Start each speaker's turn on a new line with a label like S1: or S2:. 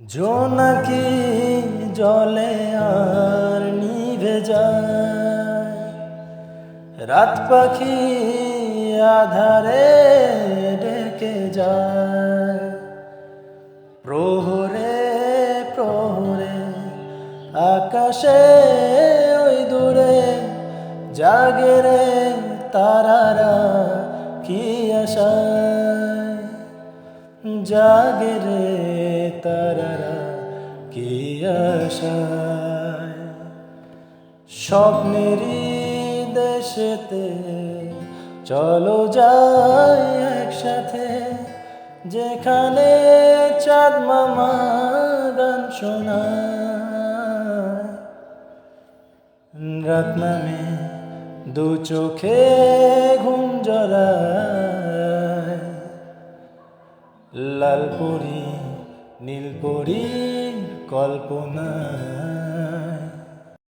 S1: জোনাকি জলে আর নিভে যায় রাত পাখি আধারে ডেকে যায় প্রহরে প্রহরে আকাশে ওই দূরে জাগে রে তারারা জাগে রে তারারা কি স্বপ্নেরই দেশেতে চলো যাই একসাথে, যেখানে চাঁদ মামা গান রাত নামে দু চোখে ঘুম জড়ায়। লালপুরি নীলপুরি কল্পনা।